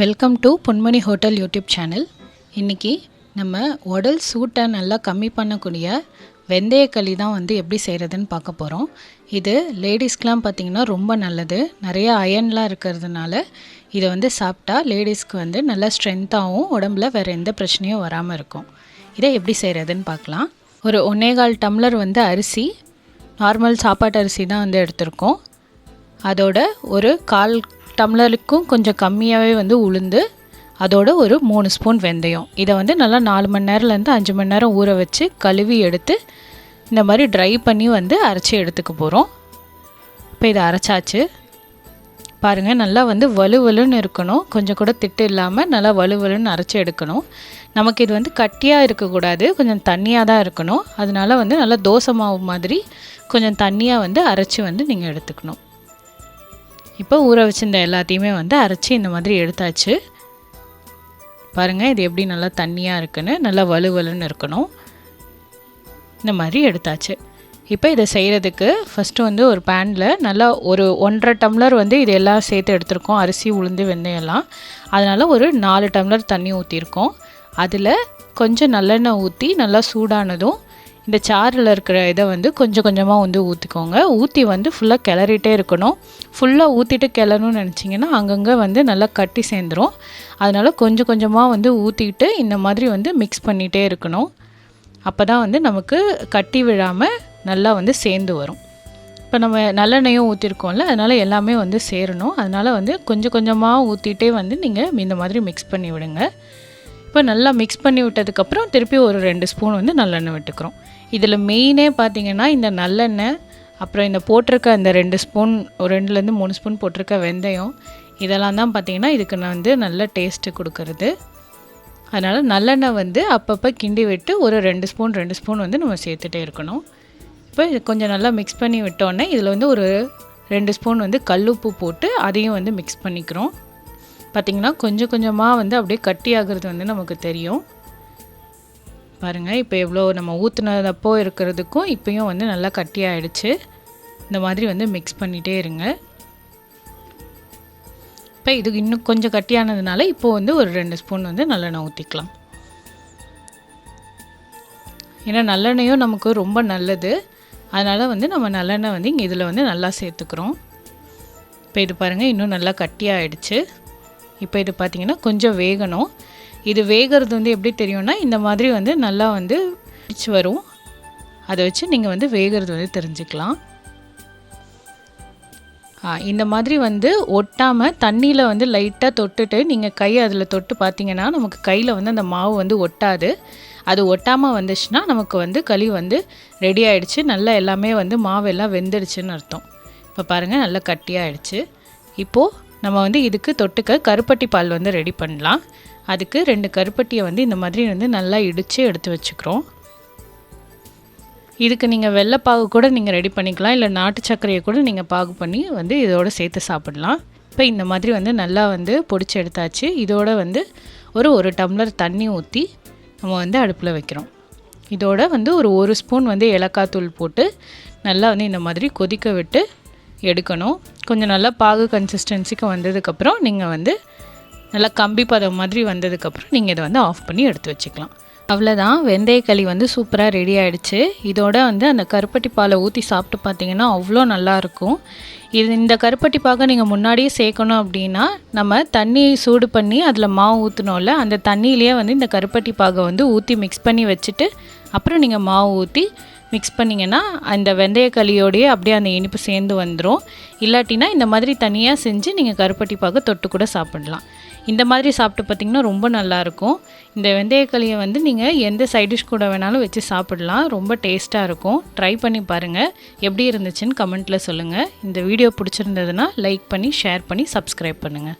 Welcome to Ponmani hotel YouTube channel இன்றைக்கி நம்ம உடல் சூட்டை நல்லா கம்மி பண்ணக்கூடிய வெந்தயக்களி தான் வந்து எப்படி செய்கிறதுன்னு பார்க்க போகிறோம் இது லேடிஸ்க்கெலாம் பார்த்திங்கன்னா ரொம்ப நல்லது. நிறைய அயன்லாம் இருக்கிறதுனால இதை வந்து சாப்பிட்டா லேடிஸ்க்கு வந்து நல்லா ஸ்ட்ரென்த்தாகவும் உடம்புல வேறு எந்த பிரச்சனையும் வராமல் இருக்கும். இதை எப்படி செய்கிறதுன்னு பார்க்கலாம். ஒரு ஒன்னேகால் டம்ளர் வந்து அரிசி நார்மல் சாப்பாட்டு அரிசி தான் வந்து எடுத்திருக்கோம். அதோட ஒரு கால் டம்ளருக்கும் கொஞ்சம் கம்மியாகவே வந்து உளுந்து அதோட ஒரு மூணு ஸ்பூன் வெந்தயம். இதை வந்து நல்லா நாலு மணி நேரம்லேருந்து அஞ்சு மணி நேரம் ஊற வச்சு கழுவி எடுத்து இந்த மாதிரி ட்ரை பண்ணி வந்து அரைச்சி எடுத்துக்க போகிறோம் இப்போ இதை அரைச்சாச்சு. பாருங்கள் நல்லா வந்து வலுவலுன்னு இருக்கணும். கொஞ்சம் கூட திட்டு இல்லாமல் நல்லா வலுவலுன்னு அரைச்சி எடுக்கணும். நமக்கு இது வந்து கட்டியாக இருக்கக்கூடாது கொஞ்சம் தண்ணியாக தான் இருக்கணும். அதனால வந்து நல்லா தோசை மாவு மாதிரி கொஞ்சம் தண்ணியாக வந்து அரைச்சி வந்து நீங்கள் எடுத்துக்கணும். இப்போ ஊற வச்சிருந்த எல்லாத்தையுமே வந்து அரைச்சி இந்த மாதிரி எடுத்தாச்சு. பாருங்கள் இது எப்படி நல்லா தண்ணியாக இருக்குன்னு நல்லா வலுவலுன்னு இருக்கணும். இந்த மாதிரி எடுத்தாச்சு. இப்போ இதை செய்கிறதுக்கு ஃபஸ்ட்டு வந்து ஒரு பேனில் நல்லா ஒரு ஒன்றரை டம்ளர் வந்து இது எல்லாம் சேர்த்து எடுத்திருக்கோம். அரிசி உளுந்து வெந்தயம்லாம் அதனால் ஒரு நாலு டம்ளர் தண்ணி ஊற்றிருக்கோம் அதில் கொஞ்சம் நல்லெண்ணெய் ஊற்றி நல்லா சூடானதும் இந்த சாறில் இருக்கிற இதை வந்து கொஞ்சம் கொஞ்சமாக வந்து ஊற்றிக்கோங்க ஊற்றி வந்து ஃபுல்லாக கிளறிட்டே இருக்கணும். ஃபுல்லாக ஊற்றிட்டு கிளறணும்னு நினச்சிங்கன்னா அங்கங்கே வந்து நல்லா கட்டி சேர்ந்துடும் அதனால் கொஞ்சம் கொஞ்சமாக வந்து ஊற்றிட்டு இந்த மாதிரி வந்து மிக்ஸ் பண்ணிகிட்டே இருக்கணும். அப்போ தான் வந்து நமக்கு கட்டி விழாமல் நல்லா வந்து சேர்ந்து வரும். இப்போ நம்ம நல்லெண்ணெயும் ஊற்றிருக்கோம்ல அதனால் எல்லாமே வந்து சேரணும். அதனால் வந்து கொஞ்சம் கொஞ்சமாக ஊற்றிட்டே வந்து நீங்கள் இந்த மாதிரி மிக்ஸ் பண்ணி விடுங்க. இப்போ நல்லா மிக்ஸ் பண்ணி விட்டதுக்கப்புறம் திருப்பி ஒரு ரெண்டு ஸ்பூன் வந்து நல்லெண்ணெய் விட்டுக்கிறோம். இதில் மெயினே பார்த்திங்கன்னா இந்த நல்லெண்ணெய் அப்புறம் இந்த போட்டிருக்க இந்த ரெண்டு ஸ்பூன் ஒரு ரெண்டுலேருந்து மூணு ஸ்பூன் போட்டிருக்க வெந்தயம் இதெல்லாம் தான் பார்த்திங்கன்னா இதுக்கு நான் வந்து நல்ல டேஸ்ட்டு கொடுக்கறது. அதனால் நல்லெண்ணெய் வந்து அப்பப்போ கிண்டி விட்டு ஒரு ரெண்டு ஸ்பூன் ரெண்டு ஸ்பூன் வந்து நம்ம சேர்த்துட்டே இருக்கணும். இப்போ இது கொஞ்சம் நல்லா மிக்ஸ் பண்ணி விட்டோன்னே இதில் வந்து ஒரு ரெண்டு ஸ்பூன் வந்து கல்லுப்பு போட்டு அதையும் வந்து மிக்ஸ் பண்ணிக்கிறோம். பார்த்திங்கன்னா கொஞ்சம் கொஞ்சமாக வந்து அப்படியே கட்டி ஆகிறது வந்து நமக்கு தெரியும். பாருங்கள் இப்போ எவ்வளோ நம்ம ஊற்றுனதப்போ இருக்கிறதுக்கும் இப்போயும் வந்து நல்லா கட்டி ஆகிடுச்சு இந்த மாதிரி வந்து மிக்ஸ் பண்ணிகிட்டே இருங்க. இப்போ இது இன்னும் கொஞ்சம் கட்டியானதுனால இப்போது வந்து ஒரு ரெண்டு ஸ்பூன் வந்து நல்லெண்ணெய் ஊற்றிக்கலாம் ஏன்னா நல்லெண்ணெயும் நமக்கு ரொம்ப நல்லது. அதனால் வந்து நம்ம நல்லெண்ணெய் வந்து இங்கே இதில் வந்து நல்லா சேர்த்துக்கிறோம். இப்போ இது பாருங்கள் இன்னும் நல்லா கட்டியாகிடுச்சு இப்போ இது பார்த்திங்கன்னா கொஞ்சம் வேகணும். இது வேகிறது வந்து எப்படி தெரியும்னா இந்த மாதிரி வந்து நல்லா வந்து பிடிச்சி வரும். அதை வச்சு நீங்கள் வந்து வேகிறது வந்து தெரிஞ்சுக்கலாம். இந்த மாதிரி வந்து ஒட்டாமல் தண்ணியில் வந்து லைட்டாக தொட்டுட்டு நீங்கள் கை அதில் தொட்டு பார்த்தீங்கன்னா நமக்கு கையில் வந்து அந்த மாவு வந்து ஒட்டாது. அது ஒட்டாமல் வந்துச்சுன்னா நமக்கு வந்து களி வந்து ரெடி ஆகிடுச்சு நல்லா எல்லாமே வந்து மாவு எல்லாம் வெந்துடுச்சுன்னு அர்த்தம். இப்போ பாருங்கள் நல்லா கட்டியாகிடுச்சு இப்போது நம்ம வந்து இதுக்கு தொட்டுக்க கருப்பட்டி பால் வந்து ரெடி பண்ணலாம். அதுக்கு ரெண்டு கருப்பட்டியை வந்து இந்த மாதிரி வந்து நல்லா இடித்து எடுத்து வச்சுக்கிறோம். இதுக்கு நீங்கள் வெள்ளைப்பாகு கூட நீங்கள் ரெடி பண்ணிக்கலாம். இல்லை நாட்டு சர்க்கரையை கூட நீங்கள் பாகு பண்ணி வந்து இதோட சேர்த்து சாப்பிடலாம். இப்போ இந்த மாதிரி வந்து நல்லா வந்து பொடிச்சு எடுத்தாச்சு. இதோட வந்து ஒரு ஒரு டம்ளர் தண்ணி ஊற்றி நம்ம வந்து அடுப்பில் வைக்கிறோம். இதோட வந்து ஒரு ஒரு ஸ்பூன் வந்து ஏலக்காய் தூள் போட்டு நல்லா வந்து இந்த மாதிரி கொதிக்க விட்டு எடுக்கணும். கொஞ்சம் நல்லா பாகு கன்சிஸ்டன்சிக்கு வந்ததுக்கப்புறம் நீங்கள் வந்து நல்லா கம்பி பதம் மாதிரி வந்ததுக்கப்புறம் நீங்கள் இதை வந்து ஆஃப் பண்ணி எடுத்து வச்சுக்கலாம். அவ்வளோதான் வெந்தயக்களி வந்து சூப்பராக ரெடி ஆகிடுச்சு இதோட வந்து அந்த கருப்பட்டி பாலை ஊற்றி சாப்பிட்டு பார்த்தீங்கன்னா அவ்வளோ நல்லாயிருக்கும் இது இந்த கருப்பட்டி பாக நீங்கள் முன்னாடியே சேர்க்கணும் அப்படின்னா நம்ம தண்ணி சூடு பண்ணி அதில் மாவு ஊற்றினோம்ல அந்த தண்ணியிலேயே வந்து இந்த கருப்பட்டி பாகை வந்து ஊற்றி மிக்ஸ் பண்ணி வச்சுட்டு அப்புறம் நீங்கள் மாவு ஊற்றி மிக்ஸ் பண்ணிங்கன்னா அந்த வெந்தயக்களியோடையே அப்படியே அந்த இனிப்பு சேர்ந்து வந்துடும் இல்லாட்டினா இந்த மாதிரி தனியாக செஞ்சு நீங்கள் கருப்பட்டி தொட்டு கூட சாப்பிடலாம். இந்த மாதிரி சாப்பிட்டு பார்த்திங்கன்னா ரொம்ப நல்லாயிருக்கும் இந்த வெந்தயக்களியை வந்து நீங்கள் எந்த சைடிஷ் கூட வேணாலும் வச்சு சாப்பிடலாம். ரொம்ப டேஸ்ட்டாக இருக்கும். ட்ரை பண்ணி பாருங்கள் எப்படி இருந்துச்சுன்னு கமெண்ட்டில் சொல்லுங்கள் இந்த வீடியோ பிடிச்சிருந்ததுன்னா லைக் பண்ணி ஷேர் பண்ணி சப்ஸ்கிரைப் பண்ணுங்கள்